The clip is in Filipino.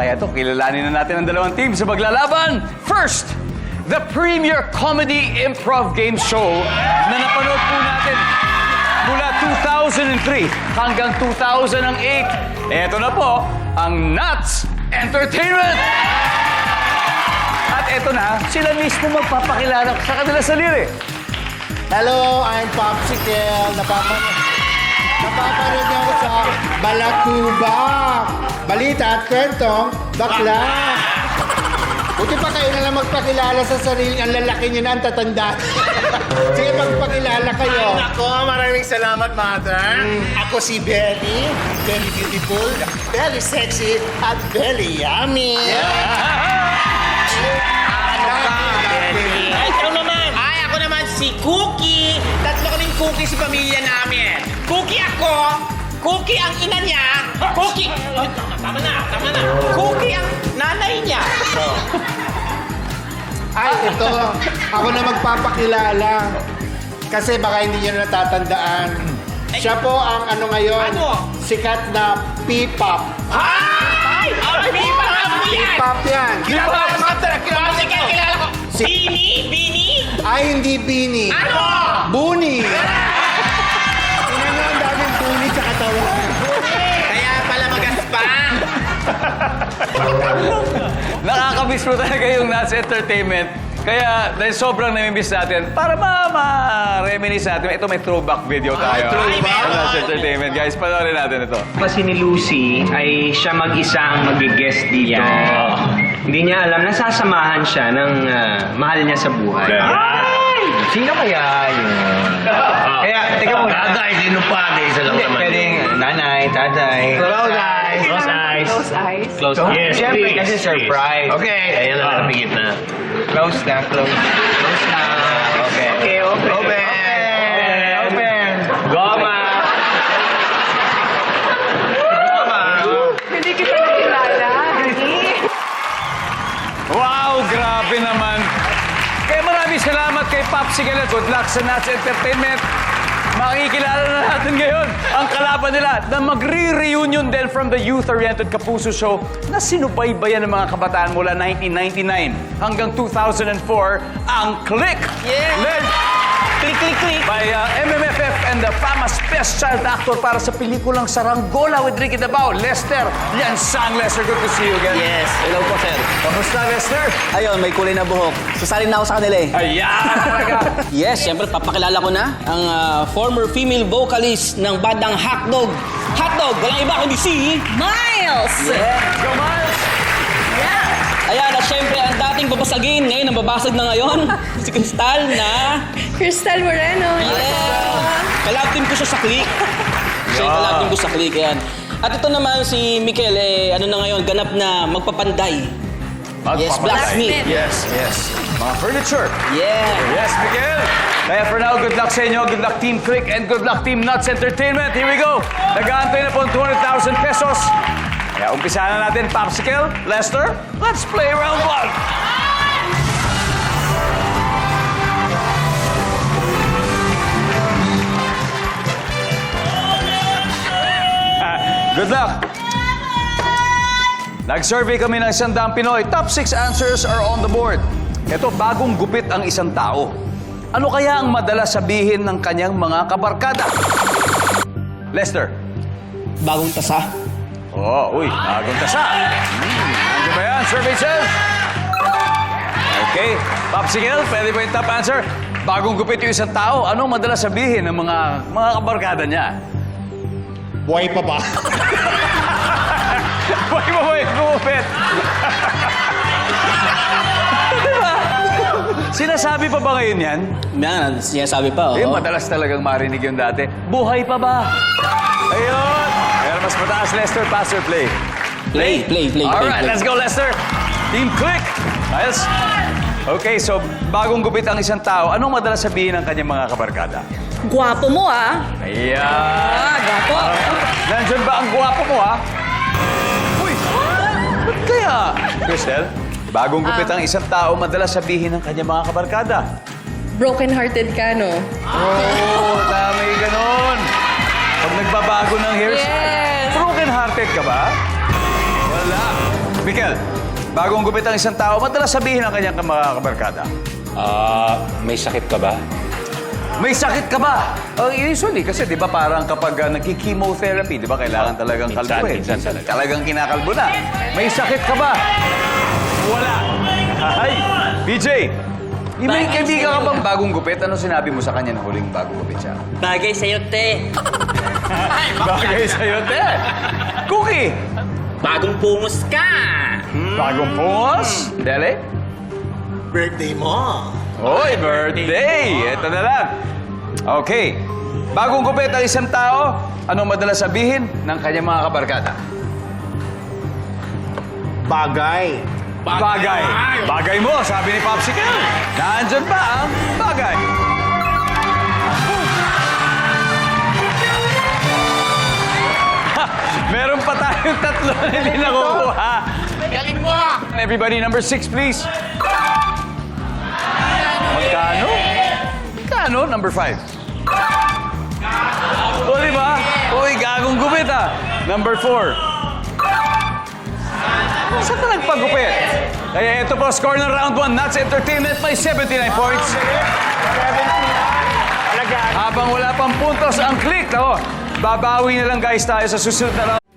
Kaya to, kilalanin na natin ang dalawang team sa maglalaban. First, the premier comedy improv game show na napanood po natin mula 2003 hanggang 2008. Ito na po, ang Nuts Entertainment! At ito na, sila mismo magpapakilala sa kanila sarili. Hello, I'm Popsicle. Napapanood, napapanood niyo ako sa Balakubak. Balita at kwentong bakla. Buti pa kayo na lang magpakilala sa sarili. Ang lalaki niyo na ang tatanda. Sige, magpakilala kayo. Ako, maraming salamat, Mother. Ako si Belly. Very beautiful, very sexy, at very yummy. Ano ka, Belly? Ay, ikaw naman. Ay, ako naman si Cookie. Tatlo kaming Cookie sa pamilya namin. Cookie ako. Cookie ang ina niya. Cookie... Ay, tama, na, tama na. Cookie ang nanay niya. Ay, ito. Ako na magpapakilala. Kasi baka hindi niyo natatandaan. Siya po ang ano ngayon, Ano? sikat na P-pop. Ay! Ba nga mo yan? P-pop yan. Kilala ko, ko, sige, kilala ko. Bini? Bini? Ay, hindi Bini. Ano? Buni! Nakakamiss mo talaga yung Nuts Entertainment. Kaya, dahil sobrang namimiss natin, para ma-reminisce natin, ito may throwback video tayo. throwback. Ng Nuts Entertainment. Guys, panoorin natin ito. Kasi ni Lucy ay siya mag-isa ang mag-guest dito. Hindi niya alam, nasasamahan siya ng ah, mahal niya sa buhay. Ay! Sino kaya yun? Kaya, teka mo. Tatay, sino pa? Di isa lang Hindi, naman. pwedeng nanay, tatay. Close eyes. Close eyes. Close eyes. Close. Yes, Siyempre, please, kasi please. surprise. Okay. Ayan na, napigit na. Close na, close. Close na. Okay. Okay, open. Open. Open. Goma. Goma. Hindi kita nakilala, Dani. Wow, grabe naman. Kaya maraming salamat kay Popsicle at good luck sa Nuts Entertainment. Makikilala na natin ngayon ang kalaban nila na magre-reunion din from the youth-oriented Kapuso Show na sinubaybayan ng mga kabataan mula 1999 hanggang 2004 ang Click! Yeah. Led Click, click, click. by uh, MMFF and the famous Best Child Actor para sa pelikulang Saranggola with Ricky Dabao, Lester Liansang. Lester, good to see you again. Yes, hello po sir. Kamusta, Lester? Ayun, may kulay na buhok. Susali na ako sa kanila eh. Ayan! talaga. Yes, syempre papakilala ko na ang ah, former female vocalist ng bandang Hotdog. Hotdog, walang iba kundi si... Miles! Yeah. Go, Miles! Ayan, at syempre ang dating babasagin, ngayon ang babasag na ngayon. si Crystal na... Crystal Moreno. Yeah. Kalab team ko siya sa click. Siya yung kalab team ko sa click, ayan. At ito naman si Mikel, eh, ano na ngayon, ganap na magpapanday. Yes, blacksmith. Yes, yes. Mga furniture. Yeah. Yes, Miguel. Kaya for now, good luck sa inyo. Good luck Team Click and good luck Team Nuts Entertainment. Here we go. Nag-aantay na po ang 200,000 pesos. Kaya umpisa na natin, Popsicle, Lester. Let's play round one. Ah, Good luck. Nag-survey kami ng isang daang Pinoy. Top 6 answers are on the board. Ito, bagong gupit ang isang tao. Ano kaya ang madalas sabihin ng kanyang mga kabarkada? Lester. Bagong tasa. Oh, uy, bagong tasa. Hmm, nandiyan ba yan? Survey says? Okay. Popsicle, pwede ba yung top answer? Bagong gupit yung isang tao. Ano ang madalas sabihin ng mga mga kabarkada niya? Buhay pa ba? Boy, boy, gupit. diba? Sinasabi pa ba ngayon yan? Yan, sinasabi pa, Eh, oh. madalas talagang marinig yung dati. Buhay pa ba? Ayun! Mas mataas, Lester. Pass or play? Play, play, play, play, Alright, play. let's go, Lester. Team Click. Miles? Okay, so bagong gupit ang isang tao. Anong madalas sabihin ng kanyang mga kabarkada? Gwapo mo, ah. Ayan. Ah, gwapo. Nandyan ba ang guwapo mo, ha? Uy! Ba't kaya? Cristel, bagong gupit ang isang tao, madalas sabihin ng kanyang mga kabarkada. Broken-hearted ka, no? Oo, oh, tama yung ganon. Pag nagbabago ng hairstyle. Yes. Broken-hearted ka ba? Wala. Mikel, bagong gupit ang isang tao, madalas sabihin ng kanyang mga kabarkada. Ah, may sakit ka ba? May sakit ka ba? Uh, usually, kasi di ba parang kapag uh, nagki-chemotherapy, di ba kailangan talagang Minsan, kalbuin? minsan talaga. Talagang kinakalbo na. May sakit ka ba? Wala. Ay, BJ, may Bagay kaibigan ka bang bagong gupit? Ano sinabi mo sa kanya na huling bagong gupit siya? Bagay sa'yo, te. Bagay sa'yo, te. Cookie, Bagong pungos ka. bagong pungos. Dele? Birthday mo. Hoy, birthday! Ito na lang. Okay. Bagong gupit ang isang tao, anong madalas sabihin ng kanyang mga kabarkada? Bagay. Bagay. Bagay mo, sabi ni Popsicle. Nandyan ba ang bagay? Ha, Meron pa tayong tatlo na hindi nakukuha. Galing mo. Everybody, number six, please. Magkano? Magkano? Number five. O, di ba? Uy, gagong gupit ah. Number four. Saan ka nagpagupit? Kaya ito po, score ng round one. Nuts Entertainment may 79 points. Habang wala pang puntos ang click, ako, babawi na lang guys tayo sa susunod na round.